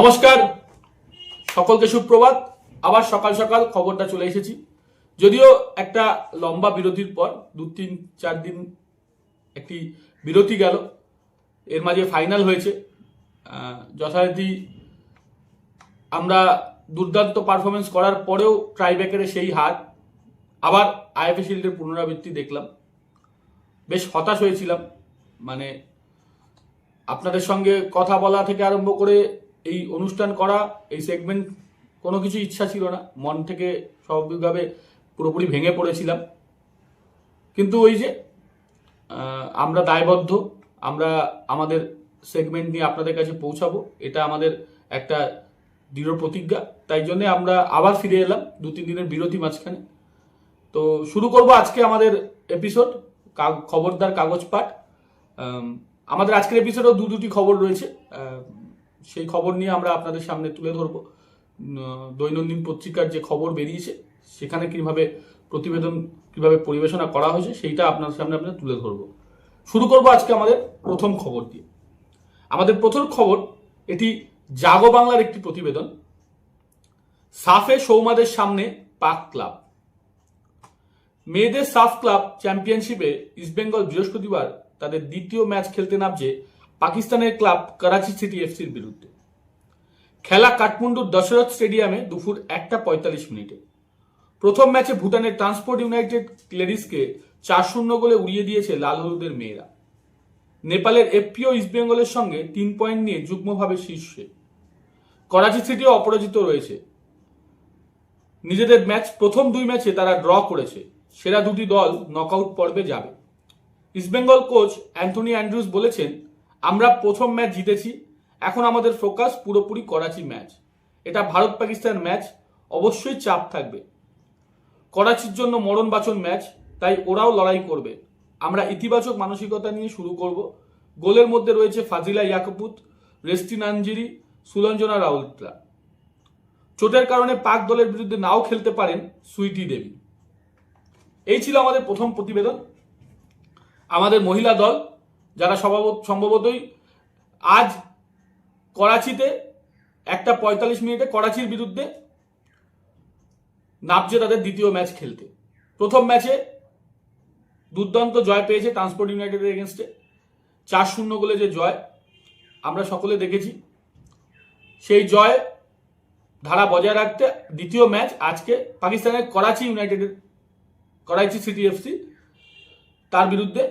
নমস্কার। সকলকে সুপ্রভাত। আবার সকাল সকাল খবরটা চলে এসেছি। যদিও একটা লম্বা বিরতির পর, দু, তিন, চার দিন একটি বিরতি গেল। এর মাঝে ফাইনাল হয়েছে। যথারীতি আমরা দুর্দান্ত পারফরমেন্স করার পরেও ট্রাইব্যাকারে সেই হার। আবার আইএফএ শিল্ডের পুনরাবৃত্তি দেখলাম। বেশ হতাশ হয়েছিলাম। মানে আপনাদের সঙ্গে কথা বলা থেকে আরম্ভ করে এই অনুষ্ঠান করা, এই সেগমেন্ট কোনো কিছু ইচ্ছা ছিল না। মন থেকে স্বাভাবিকভাবে পুরোপুরি ভেঙে পড়েছিলাম। কিন্তু ওই যে আমরা দায়বদ্ধ, আমরা আমাদের সেগমেন্ট নিয়ে আপনাদের কাছে পৌঁছাবো। এটা আমাদের একটা দৃঢ় প্রতিজ্ঞা। তাই জন্য আমরা আবার ফিরে এলাম দু, তিন দিনের বিরতি মাঝখানে। তো শুরু করব আজকে আমাদের এপিসোড খবরদার কাগজ পাঠ আমাদের আজকের এপিসোডেও দু, দুটি খবর রয়েছে। সেই খবর নিয়ে আমরা আপনাদের সামনে তুলে ধরবো। দৈনন্দিন পত্রিকার যে খবর বেরিয়েছে, সেখানে কীভাবে প্রতিবেদন, কীভাবে পরিবেশনা করা হয়েছে, সেইটা আপনার সামনে আমরা তুলে ধরবো। শুরু করব আজকে আমাদের প্রথম খবর দিয়ে। আমাদের প্রথম খবর, এটি জাগো বাংলার একটি প্রতিবেদন। সাফে সৌমাদের সামনে পাক ক্লাব। মেয়েদের সাফ ক্লাব চ্যাম্পিয়নশিপে ইস্টবেঙ্গল বৃহস্পতিবার তাদের দ্বিতীয় ম্যাচ খেলতে নামছে পাকিস্তানের ক্লাব করাচি সিটি এফসির বিরুদ্ধে। খেলা কাঠমান্ডুর দশরথ স্টেডিয়ামে দুপুর একটা পঁয়তাল্লিশ মিনিটে। প্রথম ম্যাচে ভুটানের ট্রান্সপোর্ট ইউনাইটেড ক্লেরিসকে চার শূন্য গোলে উড়িয়ে দিয়েছে লাল হলুদের মেয়েরা। নেপালের এফপিও ইস্টবেঙ্গলের সঙ্গে তিন পয়েন্ট নিয়ে যুগ্মভাবে শীর্ষে। করাচি সিটিও অপরাজিত রয়েছে। নিজেদের ম্যাচ, প্রথম দুই ম্যাচে তারা ড্র করেছে। সেরা দুটি দল নকআউট পর্বে যাবে। ইস্টবেঙ্গল কোচ অ্যান্থনি অ্যান্ড্রুস বলেছেন আমরা প্রথম ম্যাচ জিতেছি। এখন আমাদের ফোকাস পুরোপুরি করাচি ম্যাচ এটা ভারত পাকিস্তান ম্যাচ অবশ্যই চাপ থাকবে। করাচির জন্য মরণ বাচন ম্যাচ তাই ওরাও লড়াই করবে। আমরা ইতিবাচক মানসিকতা নিয়ে শুরু করব। গোলের মধ্যে রয়েছে ফাজিলা ইয়াকুপুত রেস্টিন আঞ্জিরি সুলঞ্জনা রাউলটরা চোটের কারণে পাক দলের বিরুদ্ধে নাও খেলতে পারেন সুইটি দেবী। এই ছিল আমাদের প্রথম প্রতিবেদন। আমাদের মহিলা দল যারা সম্ভবতই আজ করাচিতে একটা পঁয়তাল্লিশ মিনিটে করাচির বিরুদ্ধে নামছে তাদের দ্বিতীয় ম্যাচ খেলতে। প্রথম ম্যাচে দুর্দান্ত জয় পেয়েছে ট্রান্সপোর্ট ইউনাইটেডের এগেনস্টে চার শূন্য গোলে যে জয় আমরা সকলে দেখেছি। সেই জয় ধারা বজায় রাখতে দ্বিতীয় ম্যাচ আজকে পাকিস্তানের করাচি ইউনাইটেডের করাচি সিটি এফসি তার বিরুদ্ধে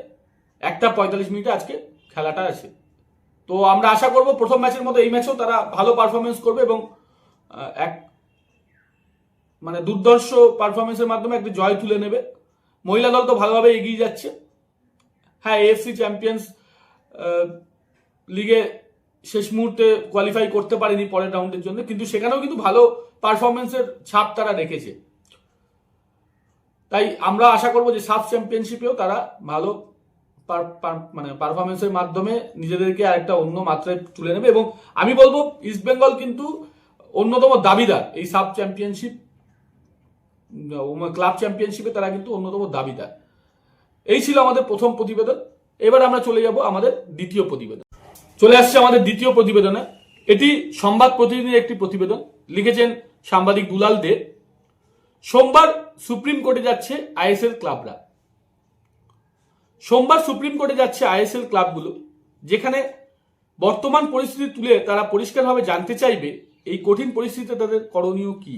একটা পঁয়তাল্লিশ মিনিটে আজকে খেলাটা আছে। তো আমরা আশা করব প্রথম ম্যাচের মতো এই ম্যাচেও তারা ভালো পারফরমেন্স করবে এবং এক মানে দুর্দর্শ পারফরমেন্সের মাধ্যমে একটি জয় তুলে নেবে। মহিলা দল তো ভালোভাবে এগিয়ে যাচ্ছে। হ্যাঁ এএফসি চ্যাম্পিয়ন্স লিগে শেষ মুহূর্তে কোয়ালিফাই করতে পারেনি পরের রাউন্ডের জন্য, কিন্তু সেখানেও কিন্তু ভালো পারফরমেন্সের ছাপ তারা রেখেছে। তাই আমরা আশা করব যে সাব চ্যাম্পিয়নশিপেও তারা ভালো মানে পারফরমেন্সের মাধ্যমে নিজেদেরকে আরেকটা অন্য মাত্রায় তুলে নেবে এবং আমি বলব ইস্টবেঙ্গল কিন্তু অন্যতম দাবিদার। এই সাব চ্যাম্পিয়নশিপ ক্লাব চ্যাম্পিয়নশিপে তারা কিন্তু অন্যতম দাবিদার। এই ছিল আমাদের প্রথম প্রতিবেদন। এবার আমরা চলে যাব আমাদের দ্বিতীয় প্রতিবেদন। চলে আসছে আমাদের দ্বিতীয় প্রতিবেদনে। এটি সংবাদ প্রতিনিধির একটি প্রতিবেদন। লিখেছেন সাংবাদিক দুলাল দে। সোমবার সুপ্রিম কোর্টে যাচ্ছে আইএসএল ক্লাবরা। সোমবার সুপ্রিম কোর্টে যাচ্ছে আইএসএল ক্লাবগুলো, যেখানে বর্তমান পরিস্থিতি তুলে তারা পরিষ্কারভাবে জানতে চাইবে, এই কঠিন পরিস্থিতিতে তাদের করণীয় কি?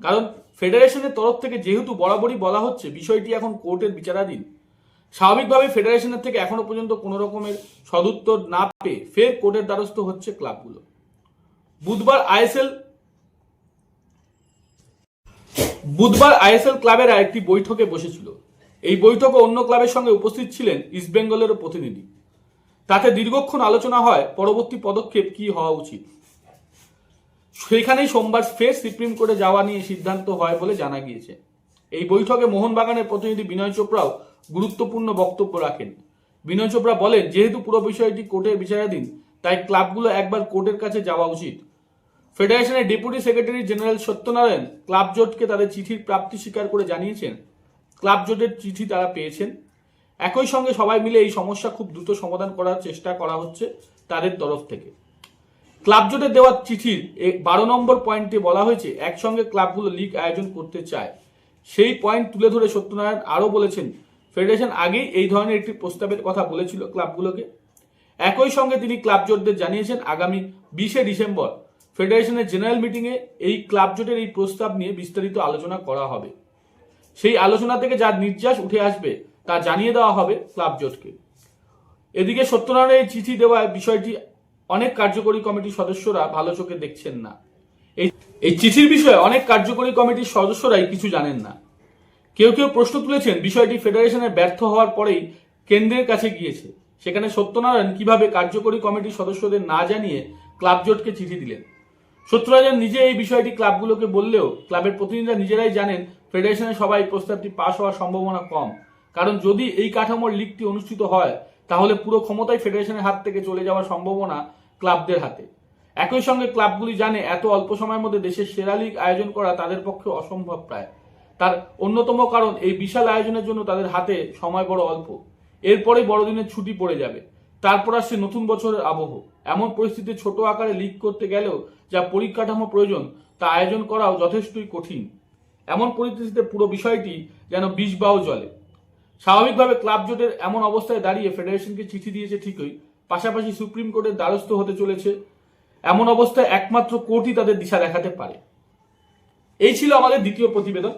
কারণ ফেডারেশনের তরফ থেকে যেহেতু বরাবরই বলা হচ্ছে, বিষয়টি এখন কোর্টের বিচারাধীন। স্বাভাবিকভাবে ফেডারেশনের থেকে এখনও পর্যন্ত কোনো রকমের সদুত্তর না পেয়ে ফের কোর্টের দ্বারস্থ হচ্ছে ক্লাবগুলো। বুধবার আইএসএল বুধবার আইএসএল ক্লাবের একটি বৈঠকে বসেছিল। এই বৈঠকে অন্য ক্লাবের সঙ্গে উপস্থিত ছিলেন ইস্টবেঙ্গলেরও প্রতিনিধি। তাতে দীর্ঘক্ষণ আলোচনা হয় পরবর্তী পদক্ষেপ কি হওয়া উচিত। সেখানেই সোমবার ফের সুপ্রিম কোর্টে যাওয়া নিয়ে সিদ্ধান্ত হয় বলে জানা গিয়েছে। এই বৈঠকে মোহনবাগানের প্রতিনিধি বিনয় চোপড়াও গুরুত্বপূর্ণ বক্তব্য রাখেন। বিনয় চোপড়া বলেন, যেহেতু পুরো বিষয়টি কোর্টের বিচারাধীন, তাই ক্লাবগুলো একবার কোর্টের কাছে যাওয়া উচিত। ফেডারেশনের deputy secretary general Satyanarayan club জোটকে তাদের চিঠির প্রাপ্তি স্বীকার করে জানিয়েছেন ক্লাব জোটের চিঠি তারা পেয়েছেন। একই সঙ্গে সবাই মিলে এই সমস্যা খুব দ্রুত সমাধান করার চেষ্টা করা হচ্ছে তাদের তরফ থেকে। ক্লাব জোটে দেওয়া চিঠির বারো নম্বর পয়েন্টে বলা হয়েছে, একসঙ্গে ক্লাবগুলো লিগ আয়োজন করতে চায়। সেই পয়েন্ট তুলে ধরে সত্যনারায়ণ আরও বলেছেন, ফেডারেশন আগেই এই ধরনের একটি প্রস্তাবের কথা বলেছিল ক্লাবগুলোকে। একই সঙ্গে তিনি ক্লাব জোটদের জানিয়েছেন, আগামী বিশে ডিসেম্বর ফেডারেশনের জেনারেল মিটিংয়ে এই ক্লাব জোটের এই প্রস্তাব নিয়ে বিস্তারিত আলোচনা করা হবে। সেই আলোচনা থেকে যা নির্যাস উঠে আসবে তা জানিয়ে দেওয়া হবে ক্লাব জোটকে। এদিকে সত্যনারায়ণের চিঠি দেওয়ায় বিষয়টি অনেক কার্যকরী কমিটির সদস্যরা ভালো চোখে দেখছেন না। এই চিঠির বিষয়ে অনেক কার্যকরী কমিটির সদস্যরাই কিছু জানেন না। কেউ কেউ প্রশ্ন তুলেছেন বিষয়টি ফেডারেশনের ব্যর্থ হওয়ার পরেই কেন্দ্রের কাছে গিয়েছে। সেখানে সত্যনারায়ণ কীভাবে কার্যকরী কমিটির সদস্যদের না জানিয়ে ক্লাব জোটকে চিঠি দিলেন। সত্যনারায়ণ নিজে এই বিষয়টি ক্লাবগুলোকে বললেও ক্লাবের প্রতিনিধিরা নিজেরাই জানেন ফেডারেশনের সবাই প্রস্তাবটি পাশ হওয়ার সম্ভাবনা কম। কারণ যদি এই কাঠামোর লিগটি অনুষ্ঠিত হয়, তাহলে পুরো ক্ষমতাই ফেডারেশনের হাত থেকে চলে যাওয়ার সম্ভাবনা ক্লাবদের হাতে। একই সঙ্গে ক্লাবগুলি জানে, এত অল্প সময়ের মধ্যে দেশের সেরা লিগ আয়োজন করা তাদের পক্ষে অসম্ভব প্রায়। তার অন্যতম কারণ, এই বিশাল আয়োজনের জন্য তাদের হাতে সময় বড় অল্প। এরপরে বড়দিনের ছুটি পড়ে যাবে। তারপর আসছে নতুন বছরের আবহ। এমন পরিস্থিতিতে ছোট আকারে লিগ করতে গেলেও যা পরিকাঠামো প্রয়োজন, তা আয়োজন করাও যথেষ্টই কঠিন। এমন পরিস্থিতিতে পুরো বিষয়টি যেন বিষ বাও জলে। স্বাভাবিকভাবে ক্লাব জোটের এমন অবস্থায় দাঁড়িয়ে ফেডারেশনকে চিঠি দিয়েছে ঠিকই, পাশাপাশি সুপ্রিম কোর্টের দ্বারস্থ হতে চলেছে। এমন অবস্থায় একমাত্র কোর্টই তাদের দিশা দেখাতে পারে। এই ছিল আমাদের দ্বিতীয় প্রতিবেদন।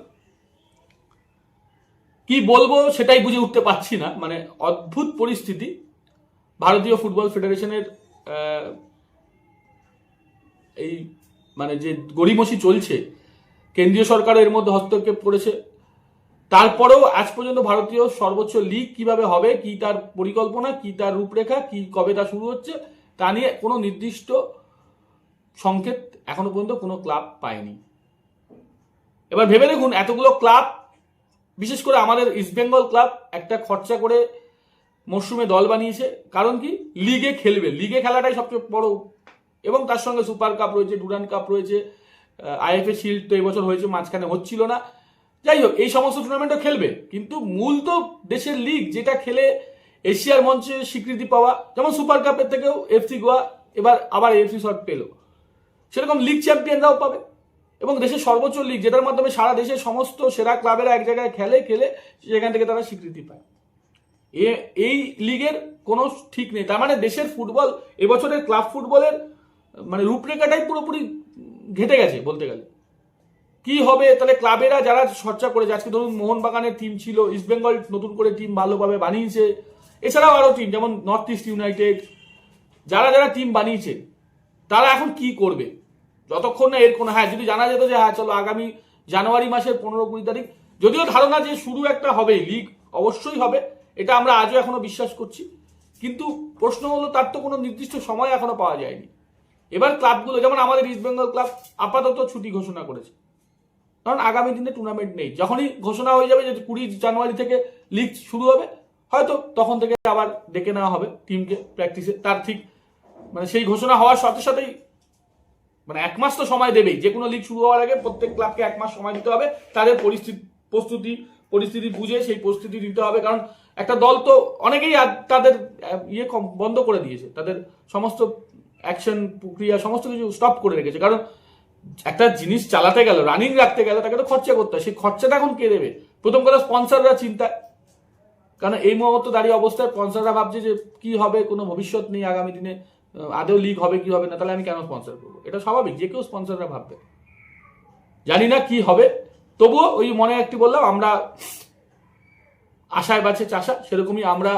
কি বলব সেটাই বুঝে উঠতে পারছি না। মানে অদ্ভুত পরিস্থিতি। ভারতীয় ফুটবল ফেডারেশনের এই মানে যে গড়িমসি চলছে কেন্দ্রীয় সরকার এর মধ্যে হস্তক্ষেপ করেছে। তারপরেও আজ পর্যন্ত ভারতীয় সর্বোচ্চ লিগ কীভাবে হবে, কি তার পরিকল্পনা, কি তার রূপরেখা, কি কবে তা শুরু হচ্ছে, তা নিয়ে কোনো নির্দিষ্ট সংকেত এখনও পর্যন্ত কোনো ক্লাব পায়নি। এবার ভেবে দেখুন, এতগুলো ক্লাব, বিশেষ করে আমাদের ইস্টবেঙ্গল ক্লাব, একটা খরচা করে মরশুমে দল বানিয়েছে। কারণ কি? লিগে খেলবে। লিগে খেলাটাই সবচেয়ে বড়। এবং তার সঙ্গে সুপার কাপ রয়েছে ডুরান কাপ রয়েছে আইএফএ শিল্ড তো এবছর হয়েছে, মাঝখানে হচ্ছিল না। যাই হোক, এই সমস্ত টুর্নামেন্টও খেলবে, কিন্তু মূল তো দেশের লিগ যেটা খেলে এশিয়ার মঞ্চে স্বীকৃতি পাওয়া, যেমন সুপার কাপের থেকেও এফসি গোয়া এবার আবার এফসি শট পেল। সেরকম লিগ চ্যাম্পিয়নরাও পাবে, এবং দেশের সর্বোচ্চ লিগ যেটার মাধ্যমে সারা দেশের সমস্ত সেরা ক্লাবেরা এক জায়গায় খেলে খেলে সেখান থেকে তারা স্বীকৃতি পায়। এ, এই লিগের কোনো ঠিক নেই, তার মানে দেশের ফুটবল এবছরের ক্লাব ফুটবলের মানে রূপরেখাটাই পুরোপুরি ঘেটে গেছে বলতে গেলে। কি হবে? তাহলে ক্লাবেরা যারা চর্চা করেছে, আজকে ধরুন মোহনবাগানের টিম ছিল ইস্টবেঙ্গল নতুন করে টিম ভালোভাবে বানিয়েছে, এছাড়াও আরও টিম যেমন নর্থ ইস্ট ইউনাইটেড যারা যারা টিম বানিয়েছে, তারা এখন কি করবে? যতক্ষণ না এর কোনো হ্যাঁ যদি জানা যেত যে হ্যাঁ চলো আগামী জানুয়ারি মাসের পনেরো কুড়ি তারিখ, যদিও ধারণা যে শুরু একটা হবে লিগ অবশ্যই হবে, এটা আমরা আজও এখনও বিশ্বাস করছি। কিন্তু প্রশ্ন হলো, তার তো কোনো নির্দিষ্ট সময় এখনও পাওয়া যায়নি। এবার ক্লাবগুলো, যেমন আমাদের ইস্ট বেঙ্গল ক্লাব আপাতত ছুটি ঘোষণা করেছে। কারণ আগামী দিনে টুর্নামেন্ট নেই। যখনই ঘোষণা হয়ে যাবে যে কুড়ি জানুয়ারি থেকে লিগ শুরু হবে, হয়তো তখন থেকে আবার ডেকে নেওয়া হবে টিমকে প্র্যাকটিসে তার ঠিক মানে সেই ঘোষণা হওয়ার সাথে সাথেই মানে এক মাস তো সময় দেবেই। যে কোনো লিগ শুরু হওয়ার আগে প্রত্যেক ক্লাবকে এক মাস সময় দিতে হবে। তাদের পরিস্থিতি, প্রস্তুতি, পরিস্থিতি বুঝে সেই প্রস্তুতি দিতে হবে। কারণ একটা দল তো অনেকেই তাদের ইয়ে বন্ধ করে দিয়েছে। তাদের সমস্ত অ্যাকশন প্রক্রিয়া সমস্ত কিছু স্টপ করে রেখেছে। কারণ একটা জিনিস চালাতে গেল রানিং রাখতে গেলে তাকে তো খরচা করতে হয়। সেই খরচাটা এখন কে দেবে? প্রথম কথা স্পন্সররা চিন্তায় কারণ এই মুহূর্তে দাঁড়িয়ে অবস্থায় স্পন্সররা ভাবছে যে কি হবে কোনো ভবিষ্যৎ নেই আগামী দিনে আহ, আদৌ লিগ হবে কি হবে না তাহলে আমি কেন স্পন্সর করব? এটা স্বাভাবিক যে কেউ স্পন্সররা ভাববে। জানি না কি হবে তবুও ওই মনে একটি বললাম আমরা আশায় বাছে চাষা সেরকমই আমরা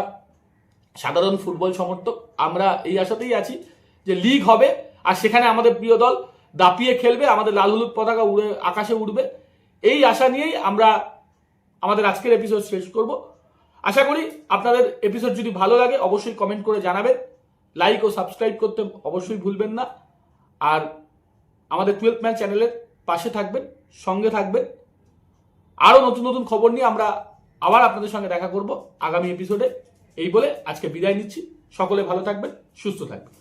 সাধারণ ফুটবল সমর্থক আমরা এই আশাতেই আছি। যে লিগ হবে, আর সেখানে আমাদের প্রিয় দল দাপিয়ে খেলবে, আমাদের লাল হলুদ পতাকা উড়ে, আকাশে উঠবে এই আশা নিয়েই আমরা আমাদের আজকের এপিসোড শেষ করব। আশা করি আপনাদের এপিসোড যদি ভালো লাগে, অবশ্যই কমেন্ট করে জানাবেন। লাইক ও সাবস্ক্রাইব করতে অবশ্যই ভুলবেন না। আর আমাদের টুয়েলভ ম্যান চ্যানেলের পাশে থাকবেন, সঙ্গে থাকবেন। আরও নতুন নতুন খবর নিয়ে আমরা আবার আপনাদের সঙ্গে দেখা করব আগামী এপিসোডে এই বলে আজকে বিদায় নিচ্ছি। সকলে ভালো থাকবেন, সুস্থ থাকবেন।